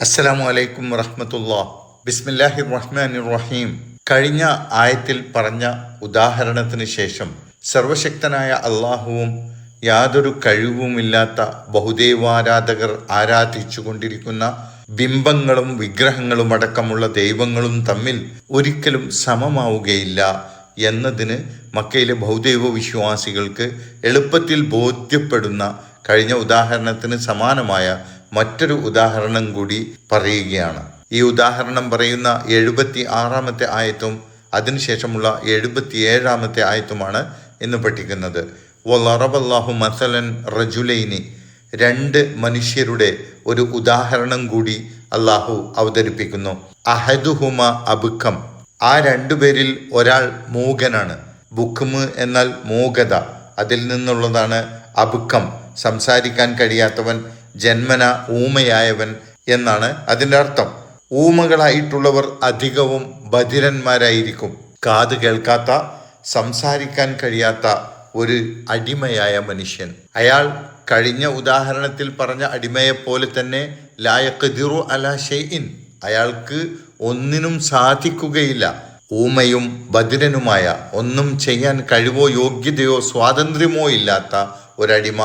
അസ്സലാമു അലൈക്കും വറഹമത്തുള്ള. ബിസ്മില്ലാഹി റഹ്മാൻ റഹീം. കഴിഞ്ഞ ആയത്തിൽ പറഞ്ഞ ഉദാഹരണത്തിന് ശേഷം സർവശക്തനായ അള്ളാഹുവും യാതൊരു കഴിവുമില്ലാത്ത ബഹുദൈവാരാധകർ ആരാധിച്ചു കൊണ്ടിരിക്കുന്ന ബിംബങ്ങളും വിഗ്രഹങ്ങളും അടക്കമുള്ള ദൈവങ്ങളും തമ്മിൽ ഒരിക്കലും സമമാവുകയില്ല എന്നതിന് മക്കയിലെ ബഹുദൈവ വിശ്വാസികൾക്ക് എളുപ്പത്തിൽ ബോധ്യപ്പെടുന്ന കഴിഞ്ഞ ഉദാഹരണത്തിന് സമാനമായ മറ്റൊരു ഉദാഹരണം കൂടി പറയുകയാണ്. ഈ ഉദാഹരണം പറയുന്ന എഴുപത്തി ആറാമത്തെ ആയത്തും അതിനുശേഷമുള്ള എഴുപത്തി ഏഴാമത്തെ ആയത്തുമാണ് ഇന്ന് പഠിക്കുന്നത്. വറബല്ലാഹു മസലൻ റജുലൈനി രണ്ട് മനുഷ്യരുടെ ഒരു ഉദാഹരണം കൂടി അള്ളാഹു അവതരിപ്പിക്കുന്നു. അഹദുഹുമ അബുക്കം ആ രണ്ടുപേരിൽ ഒരാൾ മൂകനാണ്. ബുക്കുമ് എന്നാൽ മൂകത അതിൽ നിന്നുള്ളതാണ് അബുക്കം. സംസാരിക്കാൻ കഴിയാത്തവൻ ജന്മന ഊമയായവൻ എന്നാണ് അതിന്റെ അർത്ഥം. ഊമകളായിട്ടുള്ളവർ അധികവും ബധിരന്മാരായിരിക്കും. കാത് കേൾക്കാത്ത സംസാരിക്കാൻ കഴിയാത്ത ഒരു അടിമയായ മനുഷ്യൻ. അയാൾ കഴിഞ്ഞ ഉദാഹരണത്തിൽ പറഞ്ഞ അടിമയെപ്പോലെ തന്നെ ലായക്കതിറു അല ഷെയ്ൻ അയാൾക്ക് ഒന്നിനും സാധിക്കുകയില്ല. ഊമയും ബദിരനുമായ ഒന്നും ചെയ്യാൻ കഴിവോ യോഗ്യതയോ സ്വാതന്ത്ര്യമോ ഇല്ലാത്ത ഒരടിമ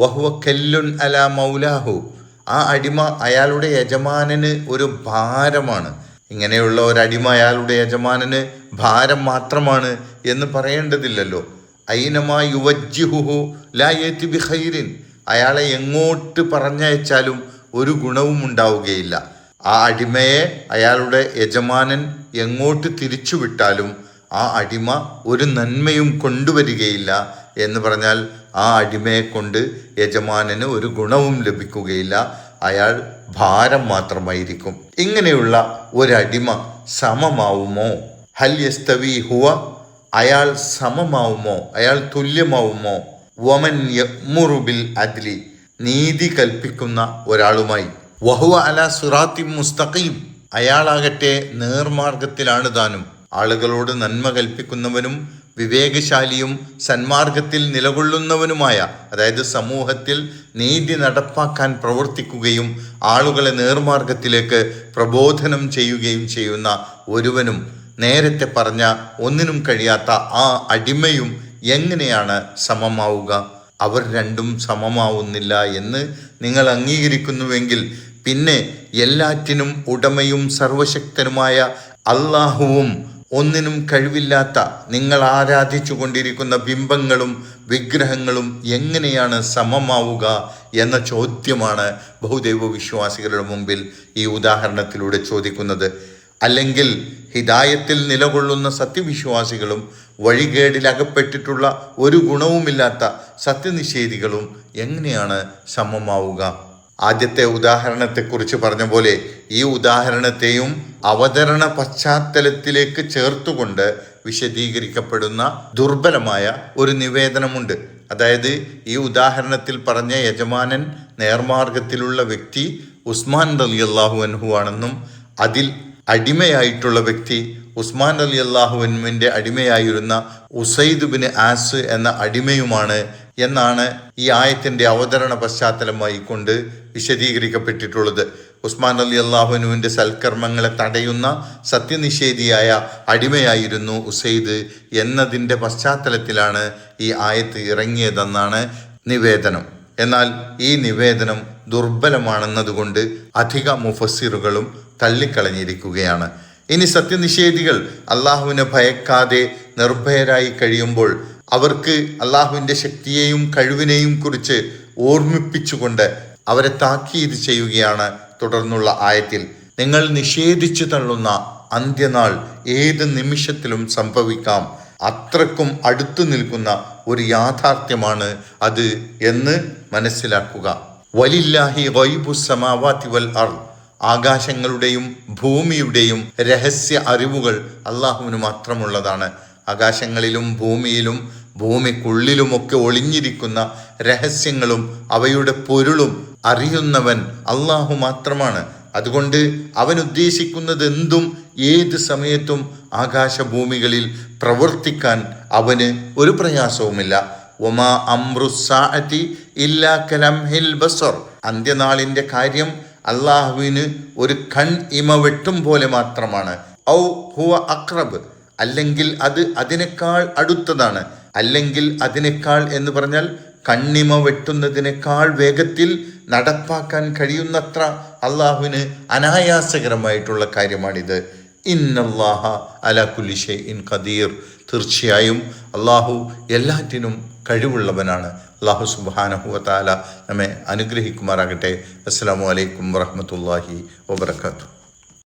വഹുവ കല്ലുൻ അല മൗലാഹു. ആ അടിമ അയാളുടെ യജമാനന് ഒരു ഭാരമാണ്. ഇങ്ങനെയുള്ള ഒരു അടിമ അയാളുടെ യജമാനന് ഭാരം മാത്രമാണ് എന്ന് പറയേണ്ടതില്ലല്ലോ. ഐനമാ യുവജ്ജിഹുഹു ലായേത്തി ബിഖൈരിൻ അയാളെ എങ്ങോട്ട് പറഞ്ഞയച്ചാലും ഒരു ഗുണവും ഉണ്ടാവുകയില്ല. ആ അടിമയെ അയാളുടെ യജമാനൻ എങ്ങോട്ട് തിരിച്ചുവിട്ടാലും ആ അടിമ ഒരു നന്മയും കൊണ്ടുവരികയില്ല. എന്ന് പറഞ്ഞാൽ ആ അടിമയെ കൊണ്ട് യജമാനന് ഒരു ഗുണവും ലഭിക്കുകയില്ല. അയാൾ ഭാരം മാത്രമായിരിക്കും. ഇങ്ങനെയുള്ള ഒരടിമ സമമാവുമോ? ഹൽ യസ്തവി ഹുവ അയാൾ സമമാവുമോ? അയാൾ തുല്യമാവുമോ? വമൻ യമുറുബിൽ അദ്ലി നീതി കൽപ്പിക്കുന്ന ഒരാളുമായി. വഹുവ അല സുറാത്തി മുസ്തഖീം അയാളാകട്ടെ നേർമാർഗത്തിലാണ് താനും. ആളുകളോട് നന്മ കൽപ്പിക്കുന്നവനും വിവേകശാലിയും സന്മാർഗത്തിൽ നിലകൊള്ളുന്നവനുമായ അതായത് സമൂഹത്തിൽ നീതി നടപ്പാക്കാൻ പ്രവർത്തിക്കുകയും ആളുകളെ നേർമാർഗത്തിലേക്ക് പ്രബോധനം ചെയ്യുകയും ചെയ്യുന്ന ഒരുവനും നേരത്തെ പറഞ്ഞ ഒന്നിനും കഴിയാത്ത ആ അടിമയും എങ്ങനെയാണ് സമമാവുക? അവർ രണ്ടും സമമാവുന്നില്ല എന്ന് നിങ്ങൾ അംഗീകരിക്കുന്നുവെങ്കിൽ പിന്നെ എല്ലാറ്റിനും ഉടമയും സർവശക്തനുമായ അള്ളാഹുവും ഒന്നിനും കഴിവില്ലാത്ത നിങ്ങൾ ആരാധിച്ചു കൊണ്ടിരിക്കുന്ന ബിംബങ്ങളും വിഗ്രഹങ്ങളും എങ്ങനെയാണ് സമമാവുക എന്ന ചോദ്യമാണ് ബഹുദൈവ വിശ്വാസികളുടെ മുമ്പിൽ ഈ ഉദാഹരണത്തിലൂടെ ചോദിക്കുന്നത്. അല്ലെങ്കിൽ ഹിദായത്തിൽ നിലകൊള്ളുന്ന സത്യവിശ്വാസികളും വഴികേടിൽ അകപ്പെട്ടിട്ടുള്ള ഒരു ഗുണവുമില്ലാത്ത സത്യനിഷേധികളും എങ്ങനെയാണ് സമമാവുക? ആദ്യത്തെ ഉദാഹരണത്തെക്കുറിച്ച് പറഞ്ഞ പോലെ ഈ ഉദാഹരണത്തെയും അവതരണ പശ്ചാത്തലത്തിലേക്ക് ചേർത്തുകൊണ്ട് വിശദീകരിക്കപ്പെടുന്ന ദുർബലമായ ഒരു നിവേദനമുണ്ട്. അതായത് ഈ ഉദാഹരണത്തിൽ പറഞ്ഞ യജമാനൻ നേർമാർഗത്തിലുള്ള വ്യക്തി ഉസ്മാൻ അലി അള്ളാഹു അൻഹു ആണെന്നും അതിൽ അടിമയായിട്ടുള്ള വ്യക്തി ഉസ്മാൻ അലി അള്ളാഹുവിന്റെ അടിമയായിരുന്ന ഉസൈദ് ബിൻ ആസ് എന്ന അടിമയുമാണ് എന്നാണ് ഈ ആയത്തിന്റെ അവതരണ പശ്ചാത്തലമായി കൊണ്ട് വിശദീകരിക്കപ്പെട്ടിട്ടുള്ളത്. ഉസ്മാൻ അലി അള്ളാഹുനുവിന്റെ സൽക്കർമ്മങ്ങളെ തടയുന്ന സത്യനിഷേധിയായ അടിമയായിരുന്നു ഉസൈദ് എന്നതിന്റെ പശ്ചാത്തലത്തിലാണ് ഈ ആയത്ത് ഇറങ്ങിയതെന്നാണ് നിവേദനം. എന്നാൽ ഈ നിവേദനം ദുർബലമാണെന്നതുകൊണ്ട് അധിക മുഫസ്സിറുകളും തള്ളിക്കളഞ്ഞിരിക്കുകയാണ്. ഇനി സത്യനിഷേധികൾ അള്ളാഹുവിനെ ഭയക്കാതെ നിർഭയരായി കഴിയുമ്പോൾ അവർക്ക് അള്ളാഹുവിന്റെ ശക്തിയെയും കഴിവിനെയും കുറിച്ച് ഓർമ്മിപ്പിച്ചുകൊണ്ട് അവരെ താക്കീത് ചെയ്യുകയാണ് തുടർന്നുള്ള ആയത്തിൽ. നിങ്ങൾ നിഷേധിച്ചു തള്ളുന്ന അന്ത്യനാൾ ഏത് നിമിഷത്തിലും സംഭവിക്കാം. അത്രക്കും അടുത്തു നിൽക്കുന്ന ഒരു യാഥാർത്ഥ്യമാണ് അത് എന്ന് മനസ്സിലാക്കുക. വലില്ലാഹി വൈബു സമാവാത്തി വൽ അർ ആകാശങ്ങളുടെയും ഭൂമിയുടെയും രഹസ്യ അറിവുകൾ അള്ളാഹുവിന് മാത്രമുള്ളതാണ്. ആകാശങ്ങളിലും ഭൂമിയിലും ഭൂമിക്കുള്ളിലുമൊക്കെ ഒളിഞ്ഞിരിക്കുന്ന രഹസ്യങ്ങളും അവയുടെ പൊരുളും അറിയുന്നവൻ അള്ളാഹു മാത്രമാണ്. അതുകൊണ്ട് അവൻ ഉദ്ദേശിക്കുന്നത് എന്തും ഏത് സമയത്തും ആകാശഭൂമികളിൽ പ്രവർത്തിക്കാൻ അവന് ഒരു പ്രയാസവുമില്ല. ഒമാ അമ്രുസാഅതി ഇല്ലാ കലംഹിൽ ബസർ അന്ത്യനാളിന്റെ കാര്യം അള്ളാഹുവിന് ഒരു കൺ ഇമ വെട്ടും പോലെ മാത്രമാണ്. ഔ ഹുവ അക്രബ്. അല്ലെങ്കിൽ അത് അതിനേക്കാൾ അടുത്തതാണ്. അല്ലെങ്കിൽ അതിനേക്കാൾ എന്ന് പറഞ്ഞാൽ കണ്ണിമ വെട്ടുന്നതിനേക്കാൾ വേഗത്തിൽ നടപ്പാക്കാൻ കഴിയുന്നത്ര അള്ളാഹുവിന് അനായാസകരമായിട്ടുള്ള കാര്യമാണിത്. ഇന്നല്ലാഹ അല കുലിഷെ ഇൻ ഖദീർ. തീർച്ചയായും അള്ളാഹു എല്ലാറ്റിനും കഴിവുള്ളവനാണ്. അള്ളാഹു സുബാനഹുവ നമ്മെ അനുഗ്രഹിക്കുമാറാകട്ടെ. അസ്സാം വലൈക്കും വറഹമത്തല്ലാഹി വാബർക്കാത്തു